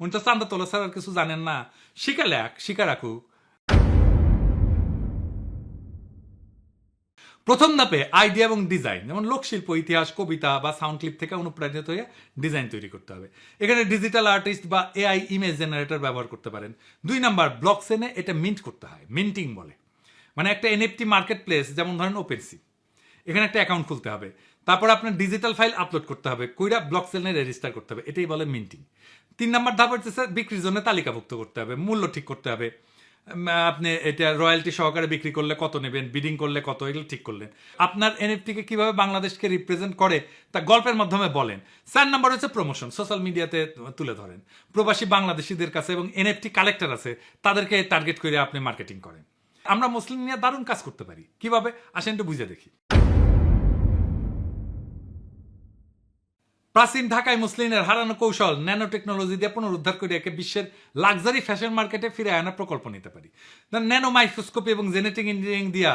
উনি তো চান্দা তোলা ছাড়া আর কিছু জানেন না শিখা লেখ শিখা রাখুক প্রথম ধাপে আইডিয়া এবং ডিজাইন যেমন লোকশিল্প ইতিহাস কবিতা বা সাউন্ড ক্লিপ থেকে অনুপ্রাণিত হয়ে ডিজাইন তৈরি করতে হবে এখানে ডিজিটাল আর্টিস্ট বা এআই ইমেজ জেনারেটর ব্যবহার করতে পারেন দুই নাম্বার ব্লক সেনে এটা মিন্ট করতে হয় মিন্টিং বলে মানে একটা এনএফটি মার্কেট প্লেস যেমন ধরেন ওপেনসি এখানে একটা অ্যাকাউন্ট খুলতে হবে তারপর আপনার ডিজিটাল ফাইল আপলোড করতে হবে কইরা ব্লক সেনে রেজিস্টার করতে হবে এটাই বলে মিন্টিং তিন নাম্বার ধাপ হচ্ছে বিক্রির জন্য তালিকাভুক্ত করতে হবে, মূল্য ঠিক করতে হবে। আপনি এটা রয়্যালটি সহকারে বিক্রি করলে কত নেবেন, বিডিং করলে কত, এগুলো ঠিক করলেন। আপনার এনএফটিকে কীভাবে বাংলাদেশকে রিপ্রেজেন্ট করে, তা গল্পের মাধ্যমে বলেন। চার নাম্বার হচ্ছে প্রমোশন সোশ্যাল মিডিয়াতে তুলে ধরেন। প্রবাসী বাংলাদেশিদের কাছে এবং এনএফটি কালেক্টর আছে, তাদেরকে টার্গেট করে আপনি মার্কেটিং করেন। আমরা মুসলিম নিয়ে দারুণ কাজ করতে পারি। কীভাবে? আসেন একটু বুঝে দেখি। প্রাচীন ঢাকায় মুসলিমের হারানো কৌশল ন্যানো টেকনোলজি দিয়ে পুনরুদ্ধার করে একে বিশ্বের লাক্সারি ফ্যাশন মার্কেটে ফিরে আনার প্রকল্প নিতে পারি। ন্যানো মাইক্রোস্কোপি এবং জেনেটিক ইঞ্জিনিয়ারিং দিয়া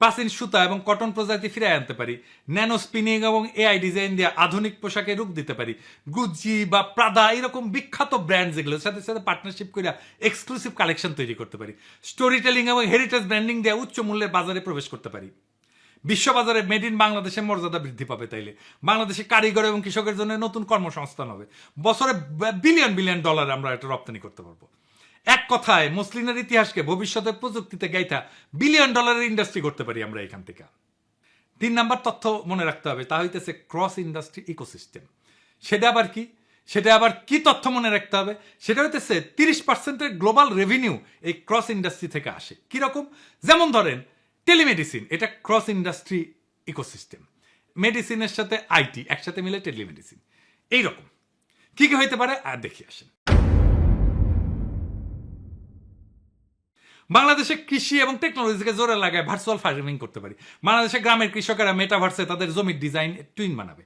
প্রাচীন সুতা এবং কটন প্রজাতি ফিরে আনতে পারি। ন্যানো স্পিনিং এবং এআই ডিজাইন দিয়ে আধুনিক পোশাকে রূপ দিতে পারি। গুজি বা প্রাদা এরকম বিখ্যাত ব্র্যান্ড যেগুলোর সাথে সাথে পার্টনারশিপ করে এক্সক্লুসিভ কালেকশন তৈরি করতে পারি। স্টোরি টেলিং এবং হেরিটেজ ব্র্যান্ডিং দিয়ে উচ্চ মূল্যের বাজারে প্রবেশ করতে পারি। বিশ্ববাজারে মেড ইন বাংলাদেশের মর্যাদা বৃদ্ধি পাবে তাইলে। বাংলাদেশে কারিগর এবং কৃষকের জন্য নতুন কর্মসংস্থান হবে। বছরে বিলিয়ন বিলিয়ন ডলার আমরা এটা রপ্তানি করতে পারব। এক কথায়, মুসলিমের ইতিহাসকে ভবিষ্যতের প্রযুক্তিতে গাইথা বিলিয়ন ডলারের ইন্ডাস্ট্রি করতে পারি আমরা এখান থেকে। তিন নাম্বার তথ্য মনে রাখতে হবে, তা হইতেছে ক্রস ইন্ডাস্ট্রি ইকোসিস্টেম সেটা আবার কি? সেটা আবার কি তথ্য মনে রাখতে হবে? সেটা হইতেছে তিরিশ পার্সেন্টের গ্লোবাল রেভিনিউ এই ক্রস ইন্ডাস্ট্রি থেকে আসে। কীরকম? যেমন ধরেন টেলিমেডিসিন, এটা ক্রস ইন্ডাস্ট্রি ইকোসিস্টেম। মেডিসিনের সাথে আইটি, একসাথে মিলে টেলিমেডিসিন। এইরকম। কি কি হইতে পারে? আর দেখি, আসেন। বাংলাদেশে কৃষি এবং টেকনোলজিকে জোরে লাগায় ভার্চুয়াল ফার্মিং করতে পারি। বাংলাদেশে গ্রামের কৃষকেরা মেটাভার্সে তাদের জমির ডিজাইন টুইন বানাবে।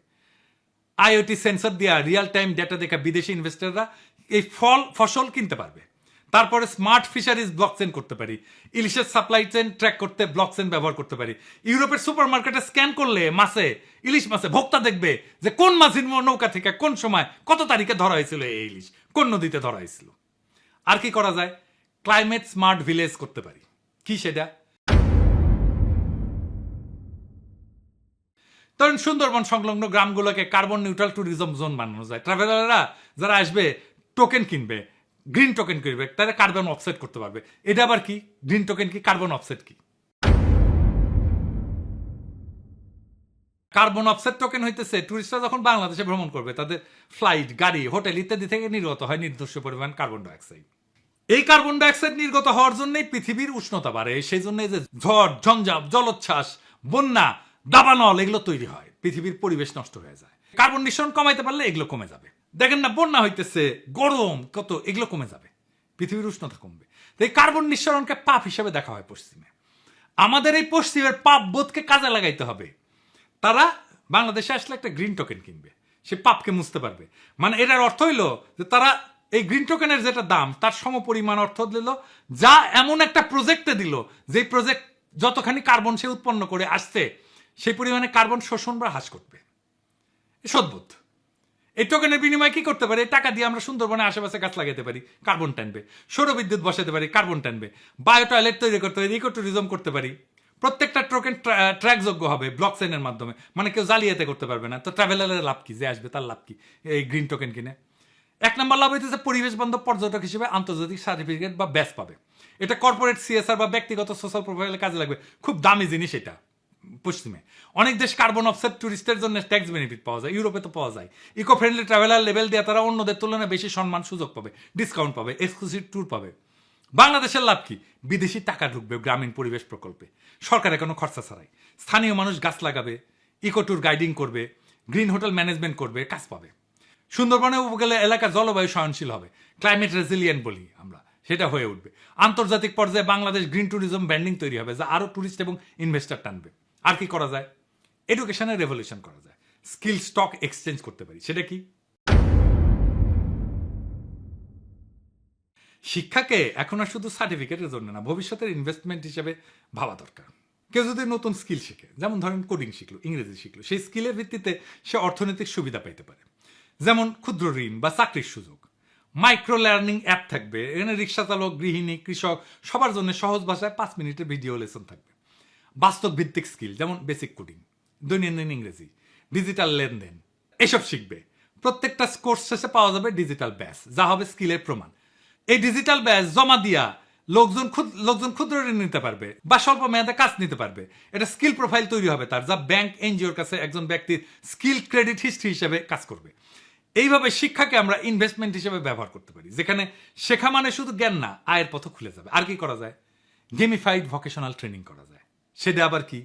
আইওটি সেন্সর দিয়া রিয়েল টাইম ডেটা দেখা বিদেশি ইনভেস্টররা এই ফল, ফসল কিনতে পারবে। তারপরে স্মার্ট ফিশারিজ ব্লকচেন করতে পারি ইলিশের সাপ্লাই চেন ট্র্যাক করতে ব্লকচেন ব্যবহার করতে পারি। ইউরোপের সুপার মার্কেটে স্ক্যান করলে মাসে, ইলিশ মাসে ভোক্তা দেখবে যে কোন মাঝির নৌকা থেকে কোন সময় কত তারিখে ধরা হয়েছিল এই ইলিশ, কোন নদীতে ধরা হয়েছিল। আর কি করা যায়? ক্লাইমেট স্মার্ট ভিলেজ করতে পারি। কি সেটা? ধরেন সুন্দরবন সংলগ্ন গ্রামগুলোকে কার্বন নিউট্রাল ট্যুরিজম জোন বানানো যায়। ট্রাভেলাররা যারা আসবে টোকেন কিনবে। গ্রিন টোকেন কিনবে তারা কার্বন অফসেট করতে পারবে। এটা আবার কি? গ্রিন টোকেন কি, কার্বন অফসেট কি? কার্বন অফসেট টোকেন হইতেছে টুরিস্টরা যখন বাংলাদেশে ভ্রমণ করবে, তাদের ফ্লাইট গাড়ি, হোটেল ইত্যাদি থেকে নির্গত হয় নির্দিষ্ট পরিমাণ কার্বন ডাইঅক্সাইড। এই কার্বন ডাইঅক্সাইড নির্গত হওয়ার জন্যই পৃথিবীর উষ্ণতা বাড়ে, সেই জন্য যে ঝড় ঝঞ্ঝাপ জলোচ্ছ্বাস, বন্যা, দাবানল, এগুলো তৈরি হয়। পৃথিবীর পরিবেশ নষ্ট হয়ে যায়। কার্বন নিঃসরণ কমাইতে পারলে এগুলো কমে যাবে। দেখেন না, বন্যা হইতেছে, গরম, কত, এগুলো কমে যাবে, পৃথিবীর উষ্ণতা কমবে। তো এই কার্বন নিঃসরণকে পাপ হিসেবে দেখা হয় পশ্চিমে। আমাদের এই পশ্চিমের পাপ বোধকে কাজে লাগাইতে হবে। তারা বাংলাদেশে আসলে একটা গ্রিন টোকেন কিনবে, সে পাপকে মুছতে পারবে। মানে এটার অর্থ হইল যে তারা এই গ্রিন টোকেনের যেটা দাম, তার সমপরিমাণ অর্থ দিল, যা এমন একটা প্রজেক্টে দিল যে প্রজেক্ট যতখানি কার্বন সে উৎপন্ন করে আসছে, সেই পরিমাণে কার্বন শোষণ বা হ্রাস করবে। সদ্ভুত এই টোকেনের বিনিময়ে কি করতে পারে? টাকা দিয়ে আমরা সুন্দরবনে আশেপাশে গাছ লাগাতে পারি, কার্বন টানবে। সৌরবিদ্যুৎ বসাতে পারি, কার্বন টানবে। বায়ো টয়লেট তৈরি করতে পারি ইকো ট্যুরিজম করতে পারি। প্রত্যেকটা টোকেন ট্র্যাকযোগ্য হবে ব্লক চেনের মাধ্যমে। মানে কেউ জালিয়াতে করতে পারবে না। তো ট্রাভেলারের লাভ কি? যে আসবে তার লাভ কি? এই গ্রিন টোকেন কিনে। এক নম্বর লাভ হইতেছে পরিবেশ বান্ধব পর্যটক হিসেবে আন্তর্জাতিক সার্টিফিকেট বা ব্যাস পাবে। এটা কর্পোরেট সিএসআর বা ব্যক্তিগত সোশ্যাল প্রোফাইলে কাজে লাগবে। খুব দামি জিনিস এটা। পশ্চিমে। অনেক দেশ কার্বন অফসেট টুরিস্টের জন্য ট্যাক্স বেনিফিট পাওয়া যায়, ইউরোপে তো পাওয়া যায়। ইকো ফ্রেন্ডলি ট্রাভেলার লেভেল দিয়ে তারা অন্যদের তুলনায় বেশি সম্মান সুযোগ পাবে ডিসকাউন্ট পাবে এক্সক্লুসিভ ট্যুর পাবে। বাংলাদেশের লাভ কি? বিদেশি টাকা ঢুকবে গ্রামীণ পরিবেশ প্রকল্পে। সরকারের কোনো খরচা ছাড়াই। স্থানীয় মানুষ গাছ লাগাবে ইকো ট্যুর গাইডিং করবে গ্রিন হোটেল ম্যানেজমেন্ট করবে, কাজ পাবে। সুন্দরবনে উপকূলে এলাকা জলবায়ু সহনশীল হবে। ক্লাইমেট রেজিলিয়েন্ট বলি আমরা, সেটা হয়ে উঠবে। আন্তর্জাতিক পর্যায়ে বাংলাদেশ গ্রিন ট্যুরিজম ব্যান্ডিং তৈরি হবে, যা আরও ট্যুরিস্ট এবং ইনভেস্টর টানবে। আর কি করা যায়? এডুকেশনের রেভলিউশন করা যায়। স্কিল স্টক এক্সচেঞ্জ করতে পারি। সেটা কি? শিক্ষাকে এখন আর শুধু সার্টিফিকেটের জন্য না, ভবিষ্যতের ইনভেস্টমেন্ট হিসেবে ভাবা দরকার। কেউ যদি নতুন স্কিল শিখে, যেমন ধরেন কোডিং শিখলো, ইংরেজি শিখলো, সেই স্কিলের ভিত্তিতে সে অর্থনৈতিক সুবিধা পাইতে পারে। যেমন ক্ষুদ্র ঋণ বা চাকরির সুযোগ। মাইক্রো লার্নিং অ্যাপ থাকবে, এখানে রিক্সা চালক, গৃহিণী, কৃষক, সবার জন্য সহজ ভাষায় পাঁচ মিনিটের ভিডিও লেসন থাকবে। বাস্তব ভিত্তিক স্কিল যেমন বেসিক কোডিং দৈনন্দিন ইংরেজি ডিজিটাল লেনদেন, এসব শিখবে। প্রত্যেকটা কোর্স শেষে পাওয়া যাবে ডিজিটাল ব্যাস যা হবে স্কিলের প্রমাণ। এই ডিজিটাল ব্যাস জমা দিয়া লোকজন লোকজন ক্ষুদ্র ঋণ নিতে পারবে বা স্বল্প মেয়াদে কাজ নিতে পারবে। এটা স্কিল প্রোফাইল তৈরি হবে তার, যা ব্যাংক এনজিওর কাছে একজন ব্যক্তির স্কিল ক্রেডিট হিস্ট্রি হিসেবে কাজ করবে। এইভাবে শিক্ষাকে আমরা ইনভেস্টমেন্ট হিসেবে ব্যবহার করতে পারি, যেখানে শেখা মানে শুধু জ্ঞান না, আয়ের পথ খুলে যাবে। আর কি করা যায়? গেমিফাইড ভোকেশনাল ট্রেনিং করা যায়। সেটা আবার কি?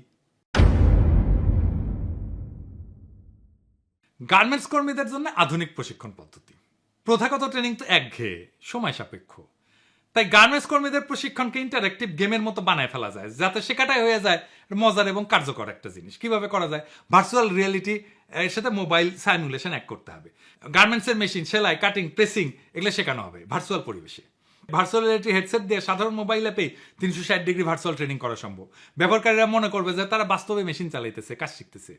গার্মেন্টস কর্মীদের জন্য আধুনিক প্রশিক্ষণ পদ্ধতি। প্রথাগত ট্রেনিং তো একঘেয়ে, সময় সাপেক্ষ। তাই গার্মেন্টস কর্মীদের প্রশিক্ষণকে ইন্টারেক্টিভ গেমের মতো বানায় ফেলা যায়, যাতে শেখাটাই হয়ে যায় মজার এবং কার্যকর একটা জিনিস। কীভাবে করা যায়? ভার্চুয়াল রিয়েলিটি এর সাথে মোবাইল সাইমুলেশন এক করতে হবে। গার্মেন্টসের মেশিন সেলাই কাটিং প্রেসিং এগুলো শেখানো হবে ভার্চুয়াল পরিবেশে। ভার্চুয়াল রিয়েলিটি হেডসেট দিয়ে সাধারণ মোবাইল অ্যাপেই তিনশো ষাট ডিগ্রি ভার্চুয়াল ট্রেনিং করা সম্ভব। ব্যবহারকারীরা মনে করবে যে তারা বাস্তবে মেশিন চালাইতেছে, কাজ শিখতেছে।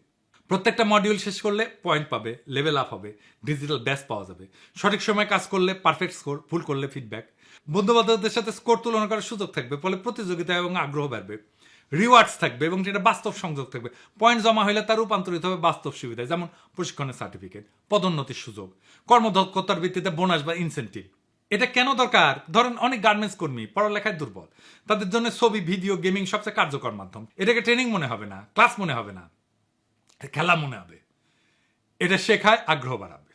প্রত্যেকটা মডিউল শেষ করলে পয়েন্ট পাবে লেভেল আপ হবে ডিজিটাল ব্যাস পাওয়া যাবে। সঠিক সময় কাজ করলে পারফেক্ট স্কোর ভুল করলে ফিডব্যাক বন্ধু বান্ধবদের সাথে স্কোর তুলনা করার সুযোগ থাকবে, ফলে প্রতিযোগিতা এবং আগ্রহ বাড়বে। রিওয়ার্ডস থাকবে এবং যেটা বাস্তব সংযোগ থাকবে। পয়েন্ট জমা হলে তার রূপান্তরিত হবে বাস্তব সুবিধায়, যেমন প্রশিক্ষণের সার্টিফিকেট পদোন্নতির সুযোগ, কর্মদক্ষতার ভিত্তিতে বোনাস বা ইনসেন্টিভ এটা কেন দরকার? ধরেন অনেক গার্মেন্টস কর্মী, পড়ালেখায় দুর্বল। তাদের জন্য ছবি, ভিডিও, গেমিং সবচেয়ে কার্যকর মাধ্যম। এটাকে ট্রেনিং মনে হবে না, ক্লাস মনে হবে না খেলা মনে হবে। এটা শেখায় আগ্রহ বাড়াবে।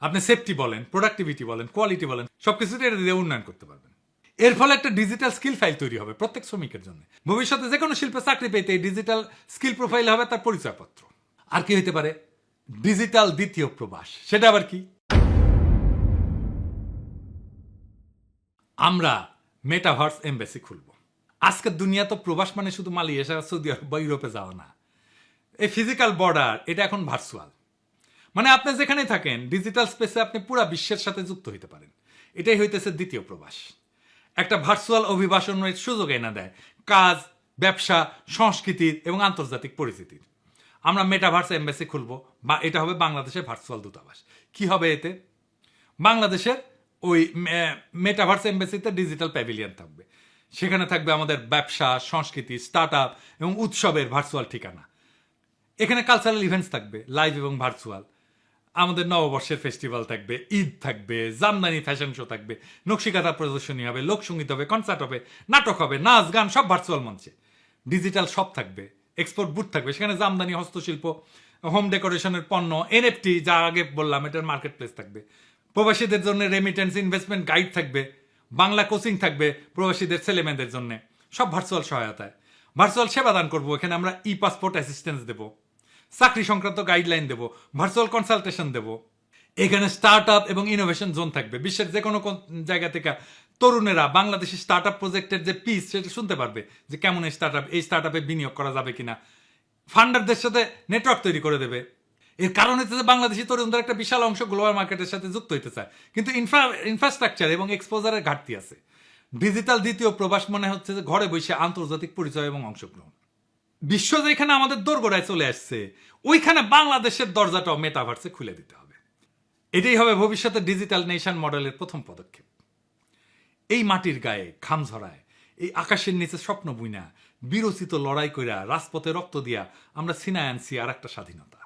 আপনি সেফটি বলেন প্রোডাক্টিভিটি বলেন কোয়ালিটি বলেন সবকিছুতে এটা দিয়ে উন্নয়ন করতে পারবেন। এর ফলে একটা ডিজিটাল স্কিল ফাইল তৈরি হবে প্রত্যেক শ্রমিকের জন্য। ভবিষ্যতে যে কোনো শিল্পে চাকরি পেতে ডিজিটাল স্কিল প্রোফাইল হবে তার পরিচয়পত্র। আর কি হতে পারে? ডিজিটাল দ্বিতীয় প্রবাস। সেটা আবার কি? আমরা মেটাভার্স এমবেসি খুলব। আজকের দুনিয়া তো প্রবাস মানে শুধু মালয়েশিয়া, সৌদি আরব বা ইউরোপে যাওয়া না। এই ফিজিক্যাল বর্ডার এটা এখন ভার্চুয়াল মানে আপনি যেখানে থাকেন ডিজিটাল স্পেসে আপনি পুরো বিশ্বের সাথে যুক্ত হইতে পারেন। এটাই হইতেছে দ্বিতীয় প্রবাস। একটা ভার্চুয়াল অভিবাসনের সুযোগ এনে দেয় কাজ, ব্যবসা সংস্কৃতির এবং আন্তর্জাতিক পরিচিতির আমরা মেটাভার্স এম্বাসি খুলব বা এটা হবে বাংলাদেশের ভার্চুয়াল দূতাবাস। কি হবে এতে? বাংলাদেশের ওই মেটাভার্স এম্বাসিতে ডিজিটাল প্যাভিলিয়ন থাকবে। সেখানে থাকবে আমাদের ব্যবসা, সংস্কৃতি স্টার্ট আপ এবং উৎসবের ভার্চুয়াল ঠিকানা। এখানে কালচারাল ইভেন্টস থাকবে লাইভ এবং ভার্চুয়াল আমাদের নববর্ষের ফেস্টিভ্যাল থাকবে, ঈদ থাকবে, জামদানি ফ্যাশন শো থাকবে নকশিকাতা প্রদর্শনী হবে, লোকসঙ্গীত হবে কনসার্ট হবে, নাটক হবে, নাচ, গান, সব ভার্চুয়াল মঞ্চে। ডিজিটাল সব থাকবে এক্সপোর্ট বুথ থাকবে, সেখানে জামদানি, হস্তশিল্প হোম ডেকোরেশনের পণ্য এনএফটি যা আগে বললাম, এটার মার্কেট প্লেস থাকবে। প্রবাসীদের জন্য রেমিটেন্স ইনভেস্টমেন্ট গাইড থাকবে, বাংলা কোচিং থাকবে প্রবাসীদের ছেলেমেয়েদের জন্য। সব ভার্চুয়াল সহায়তায়। ভার্চুয়াল সেবা দান করব, এখানে আমরা ই পাসপোর্ট অ্যাসিস্ট্যান্স দেবো। চাকরি সংক্রান্ত গাইডলাইন দেবো ভার্চুয়াল কনসালটেশন দেবো। এখানে স্টার্ট আপ এবং ইনোভেশন জোন থাকবে। বিশ্বের যে কোনো জায়গা থেকে তরুণেরা বাংলাদেশের স্টার্ট আপ প্রজেক্টের যে পিস সেটা শুনতে পারবে যে কেমন এই স্টার্ট আপ এই স্টার্ট আপে বিনিয়োগ করা যাবে কিনা। ফান্ডারদের সাথে নেটওয়ার্ক তৈরি করে দেবে। এর কারণ হচ্ছে বাংলাদেশি তরুণদের একটা বিশাল অংশ গ্লোবাল মার্কেটের সাথে যুক্ত হইতে চায়। কিন্তু ইনফ্রা ইনফ্রাস্ট্রাকচার এবং এক্সপোজারের ঘাটতি আছে। ডিজিটাল দ্বিতীয় প্রবাস মনে হচ্ছে যে ঘরে বসে আন্তর্জাতিক পরিচয় এবং অংশগ্রহণ। বিশ্ব যেখানে আমাদের দোরগোড়ায় চলে আসছে, ওইখানে বাংলাদেশের দরজাটাও মেটাভার্সে খুলে দিতে হবে। এটাই হবে ভবিষ্যতে ডিজিটাল নেশন মডেলের প্রথম পদক্ষেপ। এই মাটির গায়ে খাম ঝরায়, এই আকাশের নিচে স্বপ্ন বুইনা, বিরচিত লড়াই কইরা রাজপথে রক্ত দিয়া আমরা সিনায় আনছি আর একটা স্বাধীনতা।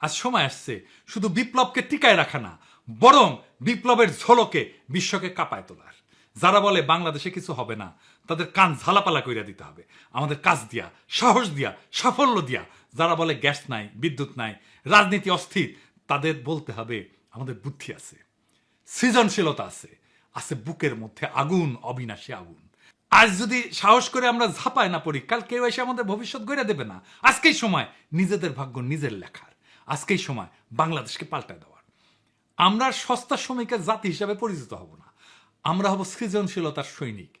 আজ সময় আসছে। শুধু বিপ্লবকে টিকায় রাখা না, বরং বিপ্লবের ঝলকে বিশ্বকে কাঁপায় তোলার। যারা বলে বাংলাদেশে কিছু হবে না, তাদের কান ঝালাপালা কইরা দিতে হবে। আমাদের কাজ দিয়া, সাহস দিয়া, সাফল্য দিয়া, যারা বলে গ্যাস নাই, বিদ্যুৎ নাই, রাজনীতি অস্থির, তাদের বলতে হবে আমাদের বুদ্ধি আছে, সৃজনশীলতা আছে আছে বুকের মধ্যে আগুন, অবিনাশী আগুন। আজ যদি সাহস করে আমরা ঝাঁপায় না পড়ি কাল কেউ এসে আমাদের ভবিষ্যৎ গড়ে দেবে না। আজকেই সময় নিজেদের ভাগ্য নিজের লেখার আজকেই সময় বাংলাদেশকে পাল্টায় দেওয়ার। আমরা সস্তা শ্রমিকের জাতি হিসাবে পরিচিত হব না। আমরা হব সৃজনশীলতার সৈনিক,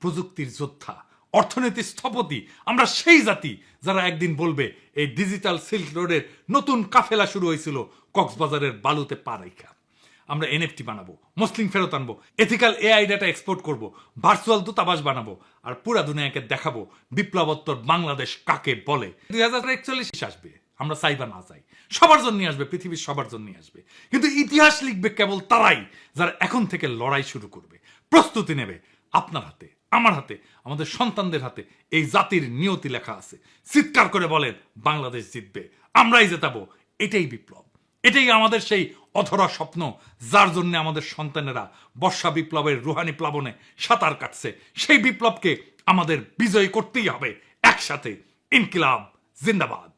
প্রযুক্তির যোদ্ধা, অর্থনীতির স্থপতি। আমরা সেই জাতি যারা একদিন বলবে, এই ডিজিটাল সিল্ক রোডের নতুন কাফেলা শুরু হয়েছিল, কক্সবাজারের বালুতে পা রেখা। আমরা এনএফটি বানাবো, মুসলিম ফেরত আনব, এথিক্যাল এআই ডাটা এক্সপোর্ট করব, ভার্চুয়াল দূতাবাস বানাবো, আর পুরা দুনিয়াকে দেখাবো বিপ্লবোত্তর বাংলাদেশ কাকে বলে। দুই হাজার একচল্লিশ আসবে, আমরা চাই না চাই সবার জন্য আসবে, পৃথিবীর সবার জন্য আসবে। কিন্তু ইতিহাস লিখবে কেবল তারাই যারা এখন থেকে লড়াই শুরু করবে। প্রস্তুতি নেবে আপনার হাতে, আমার হাতে, আমাদের সন্তানদের হাতে। এই জাতির নিয়তি লেখা আছে। চিৎকার করে বলেন, বাংলাদেশ জিতবে। আমরাই জেতাবো। এটাই বিপ্লব। এটাই আমাদের সেই অধরা স্বপ্ন, যার জন্য আমাদের সন্তানেরা বর্ষা বিপ্লবের রুহানি প্লাবনে সাঁতার কাটছে। সেই বিপ্লবকে আমাদের বিজয় করতেই হবে। একসাথে ইনকিলাব, জিন্দাবাদ।